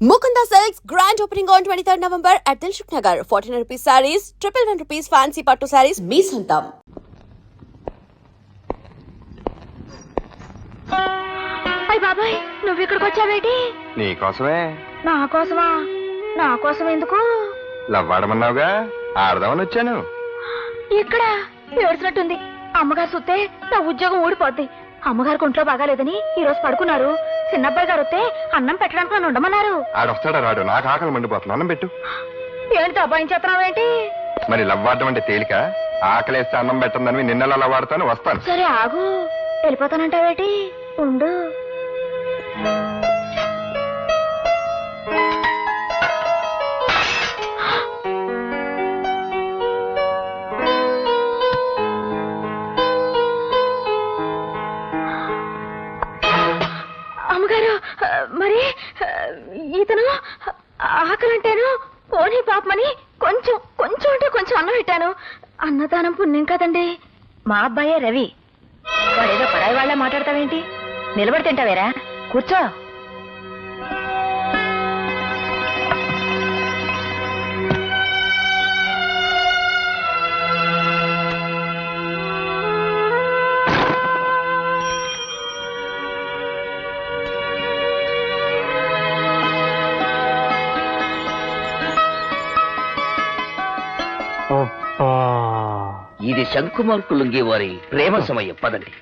Mukunda Silks grand opening on 23rd November at Dilshuk Nagar. 1400 rupees sarees, triple one rupees fancy patto sarees, మీ సొంతం. అయ్య బాబాయ్ నువ్వు ఇక్కడికి వచ్చావేటి? నీకోసమే నా కోసమా? నా కోసం ఎందుకు? లవ్వాడమన్నావుగా? ఆడదామని వచ్చాను. ఇక్కడ ఏడ్చినట్టుంది. అమ్మగారు సుత్తే నా ఉద్యోగం ఊడిపోద్ది. అమ్మగారికి ఒంట్లో బాగాలేదని ఈ రోజు పడుకున్నారు. చిన్నబ్బాయి గారు వస్తే అన్నం పెట్టడానికి నన్ను ఉండమన్నారు. ఆడొస్తాడా రాడు? నాకు ఆకలి మండిపోతుంది. అన్నం పెట్టు. ఏంటి అబ్బాయి చేస్తున్నావేంటి మరి లవ్వాడడం అంటే తేలిక? ఆకలేస్తే అన్నం పెట్టందని నిన్నలా లవ్వాడతాను? వస్తాను. సరే ఆగు. వెళ్ళిపోతానంటావేటి? ఉండు. మరి ఇతను ఆకలంటేను పోనీ పాపమని కొంచెం కొంచెం అంటే కొంచెం అన్నం పెట్టాను. అన్నదానం పుణ్యం కదండి. మా అబ్బాయే రవి. వాడేదో పరాయి వాళ్ళ మాట్లాడతావేంటి? నిలబడి తింటావేరా? కూర్చో. శంకుమార్కు లుంగి వారి ప్రేమ సమయం. పదండి.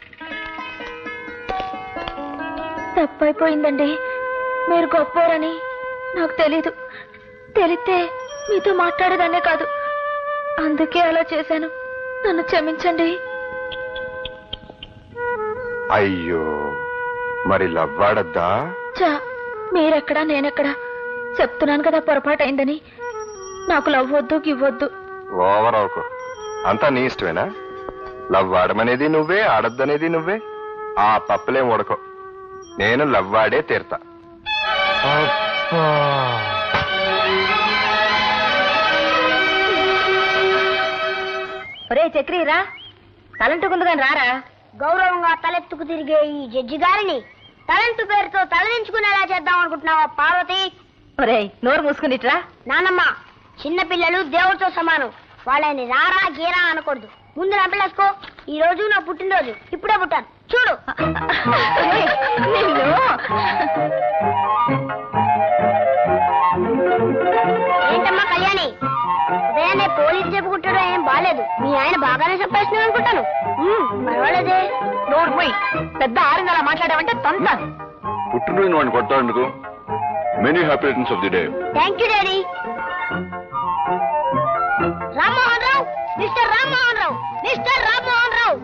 తప్పైపోయిందండి. మీరు గొప్పోరని నాకు తెలీదు. తెలిస్తే మీతో మాట్లాడేదాన్నే కాదు. అందుకే అలా చేశాను. నన్ను క్షమించండి. అయ్యో మరి లవ్వాడద్దా? చా మీరెక్కడా నేనెక్కడా? చెప్తున్నాను కదా పొరపాటైందని. నాకు లవ్ వద్దు గివ్వద్దు. ఓవర్ అవకు అంతా నీ ఇష్టమేనా? లవ్వాడమనేది నువ్వే ఆడద్దనేది నువ్వే. ఆ పప్పులేం ఉడకో నేను లవ్వాడే తీరతా. ఒరే చక్రి రా. తలంటుకుంది కానీ రారా? గౌరవంగా తలెత్తుకు తిరిగే ఈ జడ్జి గారిని తలంటు పేరుతో తలదించుకునేలా చేద్దాం అనుకుంటున్నావా పార్వతి? ఒరే నోరు మూసుకునిట్రా నానమ్మ చిన్న పిల్లలు దేవుడితో సమానం. వాళ్ళని రారా గీరా అనకూడదు. ముందు నా పిల్లసుకో ఈ రోజు నా పుట్టినరోజు. ఇప్పుడే పుట్టాను. చూడు. ఏంటమ్మా కళ్యాణి? ఉదయాన్నే పోలీసు చెప్పుకుంటాడో ఏం బాలేదు. మీ ఆయన బాగానే చెప్పేస్తున్నాడు అనుకుంటాను. పర్వాలేదే. నోరు పోయి పెద్ద ఆరింది అలా మాట్లాడావంటే తంతాను. పుట్టినరోజు వాడిని కొట్టాలందుకు many happy returns of the day thank you daddy mister Rammohan Rao mister Rammohan Rao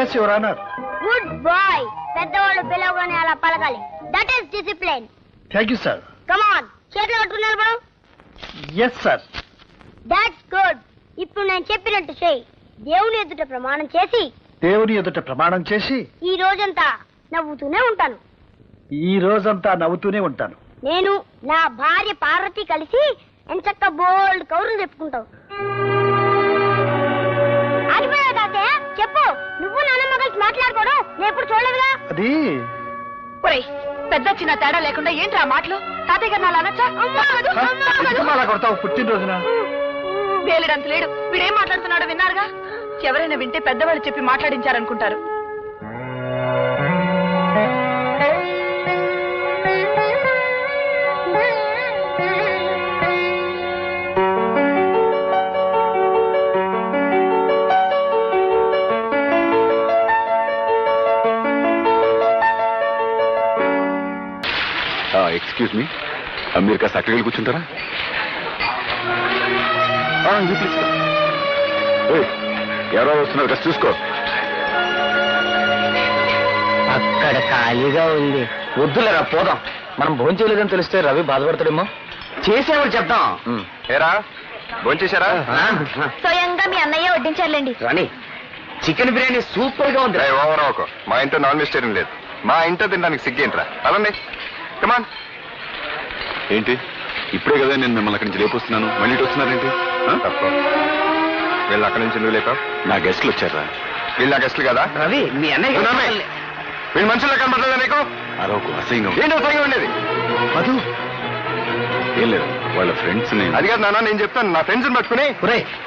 yes your honour good boy పెద్దవాళ్ళు పిలవగానే అలా పలకాలి that is discipline thank you sir come on చేతులు పట్టుకుని నిలబడు ఎస్ సార్ దట్స్ గుడ్ ఇప్పుడు నేను చెప్పినట్టు చేయి. దేవుని ఎదుట ప్రమాణం చేసి. దేవుని ఎదుట ప్రమాణం చేసి ఈ రోజంతా నవ్వుతూనే ఉంటాను. ఈ రోజంతా నవ్వుతూనే ఉంటాను. నేను నా భార్య పార్వతి కలిసి ఎంచక్క బోల్డ్ కౌరులు చెప్పుకుంటావు. మాట్లాడుకోవడం నేను ఎప్పుడు చూడలేదుగా? అది. ఒరేయ్ పెద్ద చిన్న తేడా లేకుండా ఏంట్రా మాటలు? తాతయ్య గారు నాలా అనొచ్చా? అనదు, హ? అనదు. ఎందుకు అలా కొడతావు పుట్టినరోజున? వేలుడంత లేడు. వీడేం మాట్లాడుతున్నాడో విన్నారుగా? ఎవరైనా వింటే పెద్దవాళ్ళు చెప్పి మాట్లాడించారనుకుంటారు. మీరు కాస్త అక్కడికి వెళ్ళి కూర్చుంటారా? ఎవరో వస్తున్నారు కాస్త చూసుకో. అక్కడ ఖాళీగా ఉంది. వద్దులేరా పోదాం. మనం భోజనం చేయలేదని తెలిస్తే రవి బాధపడతాడేమో. చేసేవాడు చెప్తాం ఏరా భోంచేశారా స్వయంగా మీ అన్నయ్య వడ్డించారులేండి. రాణి చికెన్ బిర్యానీ సూపర్గా ఉంది మా ఇంట్లో నాన్ వెజిటేరియన్ లేదు. మా ఇంట్లో తినడానికి సిగ్గేంట్రా? అదండి కమాన్ ఏంటి? ఇప్పుడే కదా నేను మిమ్మల్ని అక్కడి నుంచి లేపొస్తున్నాను. మళ్ళీ ఇటు వస్తున్నారేంటి? తప్పు. వీళ్ళు అక్కడి నుంచి నువ్వు లేపావు నా గెస్ట్లు వచ్చారా వీళ్ళు నా గెస్ట్లు కదా? రవి మీ అన్నయ్య. వీళ్ళు మనుషుల్లో కనబడలేదా నీకు? అరవకు అసహ్యంగా. ఏంటో సరిగా ఉండేది? మధు. ఏం లేదు వాళ్ళ ఫ్రెండ్స్ అది కాదు నాన్న నేను చెప్తాను. నా ఫ్రెండ్స్ పట్టుకుని.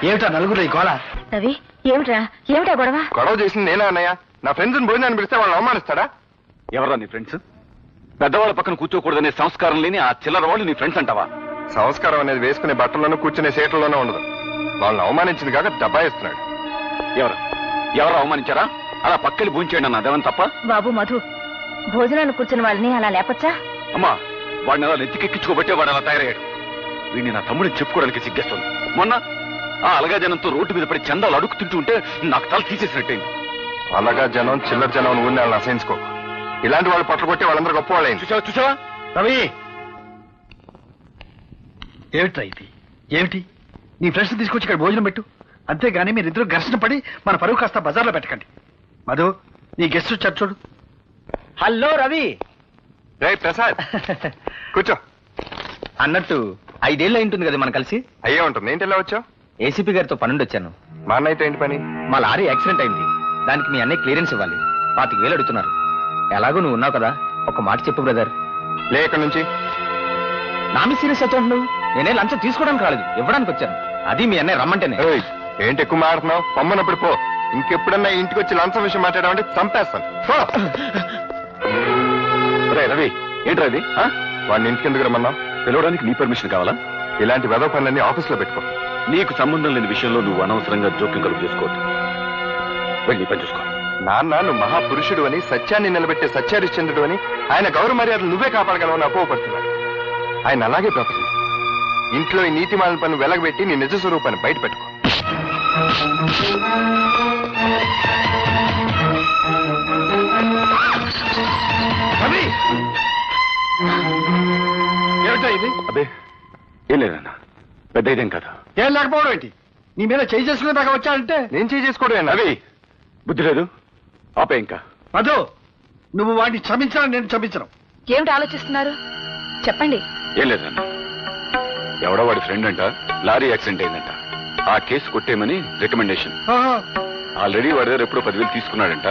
ఏమిటా నలుగురు ఈ గోళ రవి ఏమిట్రా? ఏమిటా గొడవ? గొడవ చేసింది నేనా అన్నయ్య. నా ఫ్రెండ్స్ భోజనాన్ని పిలిస్తే వాళ్ళని అవమానిస్తాడా? ఎవరా నీ ఫ్రెండ్స్ పెద్దవాళ్ళ పక్కన కూర్చోకూడదనే సంస్కారం లేని ఆ చిల్లర వాళ్ళు నీ ఫ్రెండ్స్ అంటావా? సంస్కారం అనేది వేసుకునే బట్టల్లోనూ కూర్చునే సీట్లలోనూ ఉండదు. వాళ్ళని అవమానించింది కాక దబాయిస్తున్నాడు. ఎవరు? ఎవరు అవమానించారా? అలా పక్కకి భూంచేయండి అన్న అదేమని తప్ప? బాబు మధు భోజనాన్ని కూర్చున్న వాళ్ళని అలా లేపచ్చా? అమ్మా వాడిని అలా నెత్తికెక్కించుకోబట్టే వాడు అలా తయారయ్యాడు. వీడిని నా తమ్ముడిని చెప్పుకోవడానికి సిగ్గేస్తుంది. మొన్న ఆ అలగా జనంతో రోడ్డు మీద పడి చందాలు అడుగుతుంటూ ఉంటే నాకు తల తీసేసినట్టయింది. అలాగా జనం చిల్లర జనం ఊరిని వాళ్ళని అసహించుకో. ఇలాంటి వాళ్ళు పట్ల కొట్టి వాళ్ళందరూ గొప్ప వాళ్ళైంది చూసావా చూసావా? రవి! ఏమిట్రా ఇది? ఏమిటి? నీ ఫ్రెండ్స్ తీసుకొచ్చి ఇక్కడ భోజనం పెట్టు. అంతేగాని మీరిద్దరు ఘర్షణ పడి మన పరువు కాస్త బజార్లో పెట్టకండి. మధు నీ గెస్ట్ వచ్చారు చూడు. హలో రవి! రే ప్రసాద్! కూర్చో. అన్నట్టు ఐదేళ్ళు అయింటుంది కదా మనం కలిసి? అయ్యే ఉంటుంది. ఏంటి ఎలా వచ్చావు? ఏసీపీ గారితో పనుండి వచ్చాను మా అన్నయ్యతో ఏంటి పని? మా లారీ యాక్సిడెంట్ అయింది. దానికి మీ అన్నయ్య క్లియరెన్స్ ఇవ్వాలి. పాతిక వేలు అడుగుతున్నారు. ఎలాగో నువ్వు ఉన్నావు కదా ఒక మాట చెప్పు బ్రదర్. లే ఇక్కడ నుంచి? నా మీ సీరియస్ వచ్చాడు నువ్వు నేనే లంచం తీసుకోవడానికి రాలేదు ఇవ్వడానికి వచ్చాను. అది మీ అన్నయ్య రమ్మంటేనే. ఏయ్, ఏంటి ఎక్కువ మాడుతున్నావు పమ్మనప్పుడు పో. ఇంకెప్పుడన్నా ఇంటికి వచ్చి లంచం విషయం మాట్లాడామంటే చంపేస్తాను. పో. రే రవి ఏంట్రా ఇది? ఆ? వాడిని ఇంటికి ఎందుకు రమ్మన్నావు? పిలవడానికి నీ పర్మిషన్ కావాలా? ఇలాంటి వెదవ పనులన్నీ ఆఫీస్లో పెట్టుకో. నీకు సంబంధం లేని విషయంలో నువ్వు అనవసరంగా జోక్యం కలుగు చేసుకోవద్దు. వెళ్ళి నీ పని చూసుకో. నాన్న నువ్వు మహాపురుషుడు అని సత్యాన్ని నిలబెట్టే సత్యహరిశ్చంద్రుడు అని ఆయన గౌరవ మర్యాదలు నువ్వే కాపాడగలవని అపోహపడుతున్నాడు ఆయన అలాగే బ్రతుకు ఇంట్లో ఈ నీతి మాలిన పని వెలగబెట్టి నీ నిజ స్వరూపాన్ని బయట పెట్టుకో రవి ఏమిటా ఇది? అదే ఏం లేదన్న పెద్ద ఇదేం కదా. ఏం లేకపోవడం ఏంటి? నీ మీద చేయి చేసుకునే దాకా వచ్చాడంటే? నేను చేసుకోవడం రవి బుద్ధి లేదు. ఆపే ఇంకా. మధు నువ్వు వాడిని క్షమించడం నేను క్షమించను. ఏమిటి ఆలోచిస్తున్నారు? చెప్పండి. ఏం లేదన్న. ఎవడో వాడి ఫ్రెండ్ అంట లారీ యాక్సిడెంట్ అయిందంట. ఆ కేసు కొట్టేయమని రికమెండేషన్. ఆల్రెడీ వాడి దగ్గర ఎప్పుడో పదివేలు తీసుకున్నాడంట.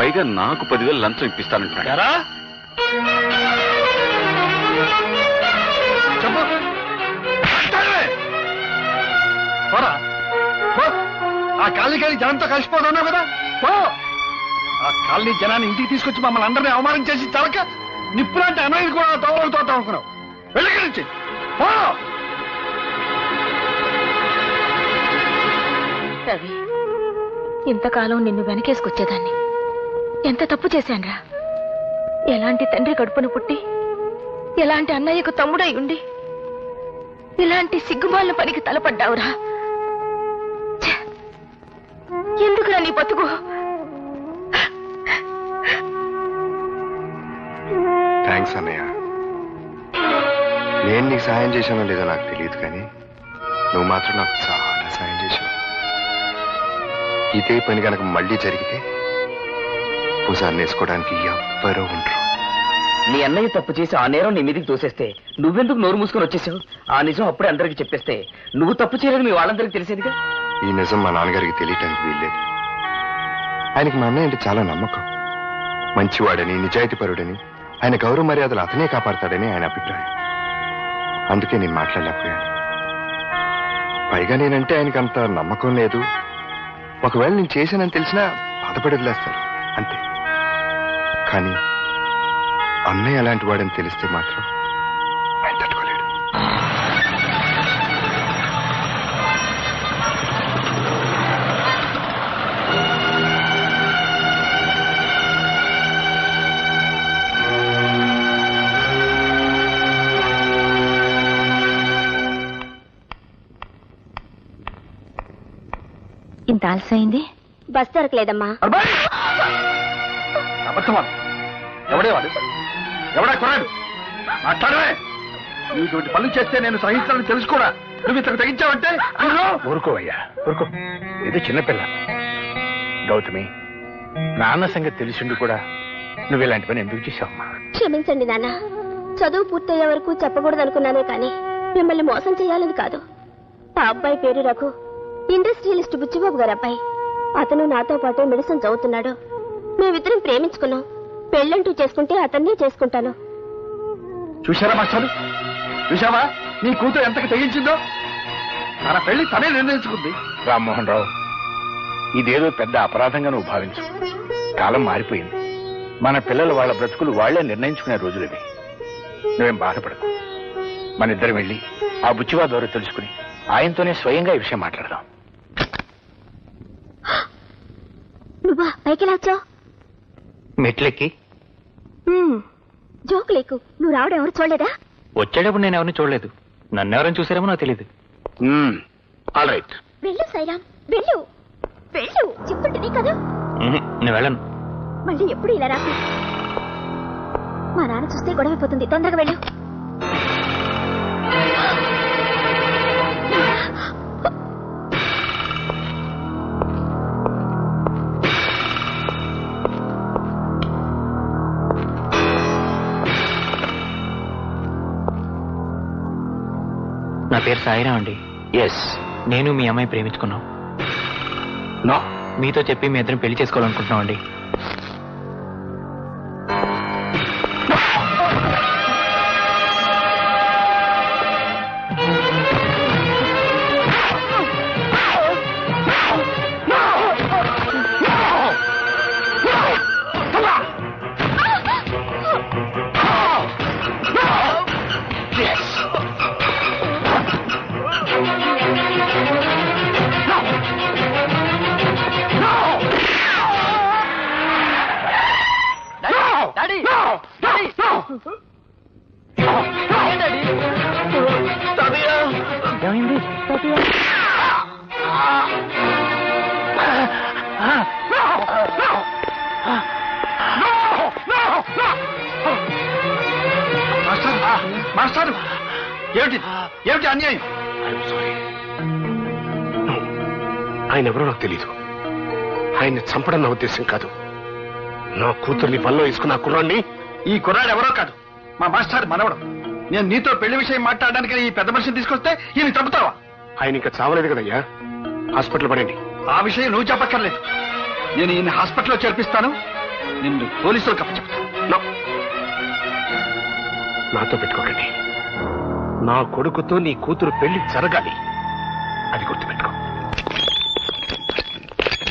పైగా నాకు పదివేలు లంచం ఇప్పిస్తానంటున్నాడు. ఎరా? చెప్పు. అంటావే? పోరా. పో. ఆ జనంతో కలిసిపోతున్నావు కదా. పో. ఆ కాలనీ జనాన్ని ఇంటికి తీసుకొచ్చి మమ్మల్ని అందరినీ అవమానం చేసి తలక నిప్పులాంటి అన్నయ్య కూడా తోవలతో అనుకున్నావు. వెళ్ళకరించి రవి ఇంతకాలం నిన్ను వెనకేసుకొచ్చేదాన్ని. ఎంత తప్పు చేశాన్రా? ఎలాంటి తండ్రి కడుపున పుట్టి ఎలాంటి అన్నయ్యకు తమ్ముడై ఉండి ఇలాంటి సిగ్గుమాలిన పనికి తలపడ్డావురా. ఎందుకురా నీ బతుకు? థ్యాంక్స్ అన్నయ్య. నేను నీకు సాయం చేశానో లేదో నాకు తెలియదు కానీ నువ్వు మాత్రం నాకు చాలా సాయం చేశావు. ఇదే పని కనుక మళ్ళీ జరిగితే భుజాన్ని వేసుకోవడానికి ఎవ్వరూ ఉండరు. నీ అన్నయ్య తప్పు చేసి ఆ నేరం నీ మీదకి తోసేస్తే నువ్వెందుకు నోరు మూసుకొని వచ్చేసావు ఆ నిజం అప్పుడే అందరికి చెప్పేస్తే నువ్వు తప్పు చేయలేదు మీ వాళ్ళందరికీ తెలిసేదిగా? ఈ నిజం మా నాన్నగారికి తెలియటానికి వీల్లేదు. ఆయనకి మా అన్నయ్య అంటే చాలా నమ్మకం. మంచివాడని నిజాయితీపరుడని ఆయన గౌరవ మర్యాదలు అతనే కాపాడతాడని ఆయన అభిప్రాయం. అందుకే నేను మాట్లాడలేకపోయాను. పైగా నేనంటే ఆయనకి అంత నమ్మకం లేదు. ఒకవేళ నేను చేశానని తెలిసినా బాధపడి వదిలేస్తారు. అంతే. కానీ అన్నయ్య అలాంటి వాడని తెలిస్తే మాత్రం ఇంత ఆలస్యమైంది? బస్ దొరకలేదమ్మా. అబ్బాయి అబద్ధమా? ఎవడే వాడు? ఎవడా కొరాడు మాట్లాడవే! నువ్వు ఇటువంటి పనులు చేస్తే నేను సహించాలని తెలుసు కూడా. నువ్వు ఇతను తెగించావంటే? ఊరుకోవయ్యా ఊరుకో ఇది చిన్నపిల్ల గౌతమి నాన్న సంగతి తెలిసిండు కూడా నువ్వు ఇలాంటి పని ఎందుకు చేశావమ్మా? క్షమించండి నాన్న. చదువు పూర్తయ్యే వరకు చెప్పకూడదు అనుకున్నానే కానీ మిమ్మల్ని మోసం చేయాలని కాదు. ఆ అబ్బాయి పేరు రఘు. ఇండస్ట్రియలిస్ట్ బుచ్చిబాబు గారు అబ్బాయి అతను నాతో పాటు మెడిసిన్ చదువుతున్నాడు. మేమిద్దరం ప్రేమించుకున్నాం. పెళ్ళంటూ చేసుకుంటే అతన్నే చేసుకుంటాను. చూశారా మాస్టారు? చూసావా నీ కూతురు ఎంతకు తెగించిందో? తన పెళ్ళి తనే నిర్ణయించుకుంది. రామ్మోహన్ రావు ఇదేదో పెద్ద అపరాధంగా నువ్వు భావించు. కాలం మారిపోయింది. మన పిల్లలు వాళ్ళ బ్రతుకులు వాళ్ళే నిర్ణయించుకునే రోజులు ఇవి. నువ్వేం బాధపడకు. మన ఇద్దరం వెళ్ళి ఆ బుచ్చివా దూరం తెలుసుకుని ఆయనతోనే స్వయంగా ఈ విషయం మాట్లాడదాం. నువ్వా పైకి వచ్చావు? మెట్లెక్కి. జోక్ లేకు. నువ్వు రావడం ఎవరు చూడలేదా? వచ్చేటప్పుడు నేను ఎవరిని చూడలేదు. నన్ను ఎవరైనా చూసారేమో నాకు తెలియదు ఆల్ రైట్ వెళ్ళు సైరామ్ వెళ్ళు. వెళ్ళు. చెప్తుంటే కదా. నేను వెళ్ళను. మళ్ళీ ఎప్పుడు ఇలా రాకు? మా నాన్న చూస్తే గొడవ అయిపోతుంది తొందరగా వెళ్ళు. నా పేరు సాయిరా అండి. ఎస్ నేను మీ అమ్మాయి ప్రేమించుకున్నాం. నో? మీతో చెప్పి మీ ఇద్దరం పెళ్ళి చేసుకోవాలనుకుంటున్నాం అండి. ఏమిటి? ఏమిటి అన్యాయం? ఆయన ఎవరో నాకు తెలియదు ఆయన్ని చంపడం నా ఉద్దేశం కాదు. నా కూతుర్ని వల్లో వేసుకున్న కుర్రాన్ని ఈ కుర్రాడు ఎవరో కాదు. మా మాస్టర్ మనవడు. నేను నీతో పెళ్ళి విషయం మాట్లాడడానికి ఈ పెద్ద మనిషిని తీసుకొస్తే ఈయన చంపుతావా? ఆయన ఇంకా చావలేదు కదయ్యా? హాస్పిటల్ పడండి. ఆ విషయం నువ్వు చెప్పక్కర్లేదు. నేను ఈయన హాస్పిటల్లో చేర్పిస్తాను. నిన్ను పోలీసులకు అప్పచెప్తాను. No. నాతో పెట్టుకోకండి. నా కొడుకుతో నీ కూతురు పెళ్ళి జరగాలి. అది గుర్తుపెట్టుకో.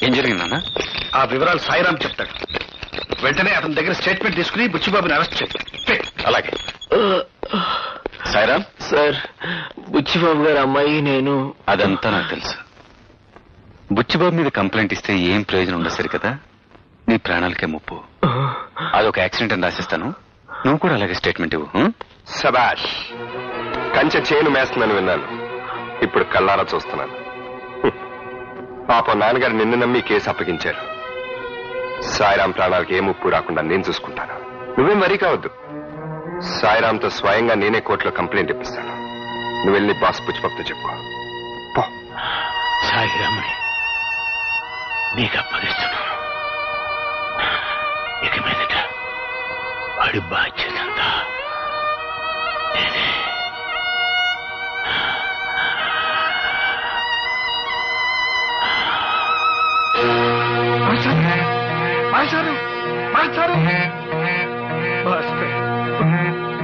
ఏం జరిగిందన్నా? ఆ వివరాలు సాయిరాం చెప్తాడు. వెంటనే అతని దగ్గర స్టేట్మెంట్ తీసుకుని బుచ్చిబాబుని అరెస్ట్ చేయి. అలాగే. సాయిరామ్? సార్ బుచ్చిబాబు గారు అమ్మాయి నేను. అదంతా నాకు తెలుసు. బుచ్చిబాబు మీద కంప్లైంట్ ఇస్తే ఏం ప్రయోజనం ఉండదు సరి కదా నీ ప్రాణాలకే ముప్పు. అదొక యాక్సిడెంట్ అని రాసిస్తాను. నువ్వు కూడా అలాగే స్టేట్మెంట్ ఇవ్వు? సబాష్. కంచె చేను మేస్తుందని విన్నాను. ఇప్పుడు కళ్ళారా చూస్తున్నాను. పాపం నాన్నగారు నిన్ను నమ్మి కేసు అప్పగించారు. సాయిరాం ప్రాణాలకు ఏ ముప్పు రాకుండా నేను చూసుకుంటాను. నువ్వేం వరీ కావద్దు. సాయిరాంతో స్వయంగా నేనే కోర్టులో కంప్లైంట్ ఇప్పిస్తాను. నువ్వు వెళ్ళి బాస్ పుచ్చిపక్తో చెప్పు పో. నీకు అప్పగిస్తున్నాను. ఇక మీదట వాడి బాధ్యత అంతా నేనే. बैठा रहे